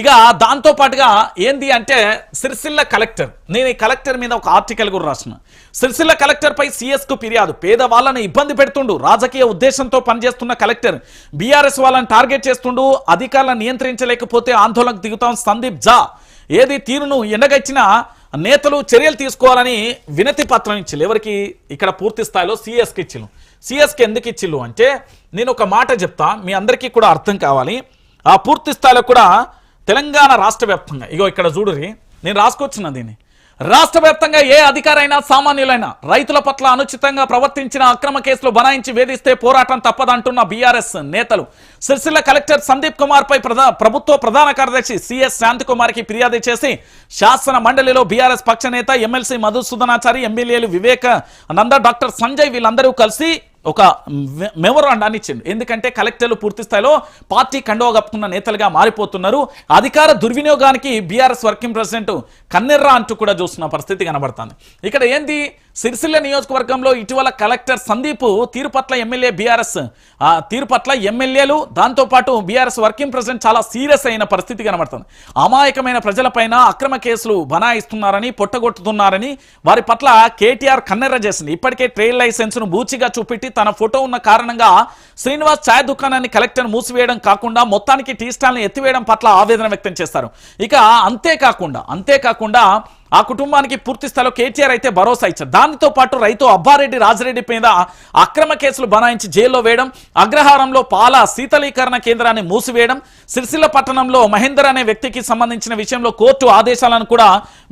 ఇక దాంతో పాటుగా ఏంది అంటే సిరిసిల్ల కలెక్టర్ నేను ఈ కలెక్టర్ మీద ఒక ఆర్టికల్ కూడా రాసిన. సిరిసిల్ల కలెక్టర్ పై సిఎస్కు ఫిర్యాదు ఇబ్బంది పెడుతుండు రాజకీయ ఉద్దేశంతో పనిచేస్తున్న కలెక్టర్. బీఆర్ఎస్ వాళ్ళని టార్గెట్ చేస్తుండు అధికారులను నియంత్రించలేకపోతే ఆందోళనకు దిగుతాం సందీప్ జా. ఏది తీరును ఎండగచ్చిన నేతలు చర్యలు తీసుకోవాలని వినతి పత్రం ఇచ్చిల్లు ఎవరికి? ఇక్కడ పూర్తి స్థాయిలో సిఎస్కి ఇచ్చిల్లు సిఎస్కి ఎందుకు ఇచ్చిల్లు అంటే నేను ఒక మాట చెప్తా మీ అందరికీ కూడా అర్థం కావాలి. ఆ పూర్తి స్థాయిలో కూడా తెలంగాణ రాష్ట్ర వ్యాప్తంగా. ఇగో ఇక్కడ చూడురి నేను రాసుకొచ్చిన దీన్ని. రాష్ట్ర వ్యాప్తంగా ఏ అధికారైనా సామాన్యులైనా రైతుల పట్ల అనుచితంగా ప్రవర్తించిన అక్రమ కేసులు బనాయించి వేధిస్తే పోరాటం తప్పదంటున్న బీఆర్ఎస్ నేతలు. సిరిసిల్ల కలెక్టర్ సందీప్ కుమార్ పై ప్రభుత్వ ప్రధాన కార్యదర్శి సిఎస్ శాంతికుమార్కి ఫిర్యాదు చేసి శాసన మండలిలో బీఆర్ఎస్ పక్ష నేత ఎమ్మెల్సీ మధుసూదనాచారి ఎమ్మెల్యేలు వివేక నంద డాక్టర్ సంజయ్ వీళ్ళందరూ కలిసి ఒక మె- మెమోరాండాన్ని ఇచ్చిండు. ఎందుకంటే కలెక్టర్లు పూర్తి స్థాయిలో పార్టీ కండవ కప్పుకున్న నేతలుగా మారిపోతున్నారు. అధికార దుర్వినియోగానికి బీఆర్ఎస్ వర్కింగ్ ప్రెసిడెంట్ కన్నెర్రా అంటూ కూడా చూస్తున్న పరిస్థితి కనబడుతుంది. ఇక్కడ ఏంది? సిరిసిల్ల నియోజకవర్గంలో ఇటీవల కలెక్టర్ సందీప్ తీరు పట్ల ఎమ్మెల్యే బీఆర్ఎస్. ఆ తీరు పట్ల ఎమ్మెల్యేలు దాంతోపాటు బీఆర్ఎస్ వర్కింగ్ ప్రెసిడెంట్ చాలా సీరియస్ అయిన పరిస్థితి కనబడుతుంది. అమాయకమైన ప్రజలపైన అక్రమ కేసులు బనాయిస్తున్నారని పొట్టగొట్టుతున్నారని వారి పట్ల కేటీఆర్ కన్నెర్ర చేసింది. ఇప్పటికే ట్రేడ్ లైసెన్స్ను బూచిగా చూపెట్టి తన ఫోటో ఉన్న కారణంగా శ్రీనివాస్ ఛాయ్ దుకాణాన్ని కలెక్టర్ మూసివేయడం కాకుండా మొత్తానికి టీ స్టాల్ని ఎత్తివేయడం పట్ల ఆవేదన వ్యక్తం చేస్తారు. ఇక అంతేకాకుండా అంతేకాకుండా ఆ కుటుంబానికి పూర్తి స్థాయిలో కేటీఆర్ అయితే భరోసా ఇచ్చారు. దానితో పాటు రైతు అబ్బారెడ్డి రాజరెడ్డి మీద అక్రమ కేసులు బనాయించి జైల్లో వేయడం అగ్రహారంలో పాల శీతలీకరణ కేంద్రాన్ని మూసివేయడం సిరిసిల్ల పట్టణంలో మహేందర్ అనే వ్యక్తికి సంబంధించిన విషయంలో కోర్టు ఆదేశాలను కూడా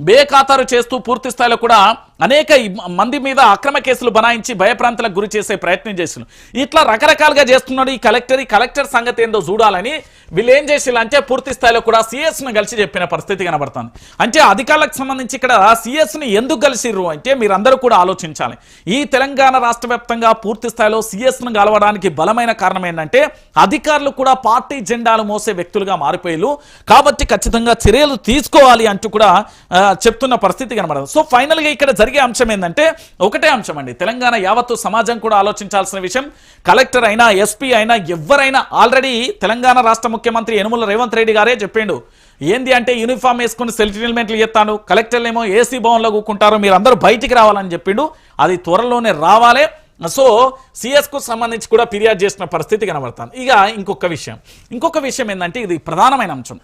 బేఖాతారు చేస్తూ పూర్తి స్థాయిలో కూడా అనేక మంది మీద అక్రమ కేసులు బనాయించి భయప్రాంతాలకు గురి చేసే ప్రయత్నం చేస్తున్నారు. ఇట్లా రకరకాలుగా చేస్తున్నాడు ఈ కలెక్టర్. ఈ కలెక్టర్ సంగతి ఏందో చూడాలని వీళ్ళు ఏం చేసిల్లు అంటే పూర్తి స్థాయిలో కూడా సిఎస్ను కలిసి చెప్పిన పరిస్థితి కనబడుతుంది. అంటే అధికారులకు సంబంధించి ఇక్కడ సిఎస్ని ఎందుకు కలిసిర్రు అంటే మీరందరూ కూడా ఆలోచించాలి. ఈ తెలంగాణ రాష్ట్ర వ్యాప్తంగా పూర్తి స్థాయిలో సిఎస్ను కలవడానికి బలమైన కారణం ఏంటంటే అధికారులు కూడా పార్టీ జెండాలు మోసే వ్యక్తులుగా మారిపోయారు కాబట్టి ఖచ్చితంగా చర్యలు తీసుకోవాలి అంటూ కూడా చెప్తున్న పరిస్థితి కనబడదు. సో ఫైనల్గా ఇక్కడ జరిగే అంశం ఏంటంటే ఒకటే అంశం అండి. తెలంగాణ యావత్తు సమాజం కూడా ఆలోచించాల్సిన విషయం. కలెక్టర్ అయినా ఎస్పీ అయినా ఎవరైనా ఆల్రెడీ తెలంగాణ రాష్ట్ర ముఖ్యమంత్రి యనుమల రేవంత్ రెడ్డి గారే చెప్పిండు. ఏంది అంటే యూనిఫామ్ వేసుకుని సెటిల్మెంట్లు చేస్తాను కలెక్టర్లు ఏమో ఏసీ భవన్లో కూకుంటారు మీరు అందరూ బయటికి రావాలని చెప్పిండు. అది త్వరలోనే రావాలే. సో సిఎస్కు సంబంధించి కూడా ఫిర్యాదు చేసిన పరిస్థితి కనబడుతుంది. ఇక ఇంకొక విషయం. ఇంకొక విషయం ఏంటంటే ఇది ప్రధానమైన అంశం.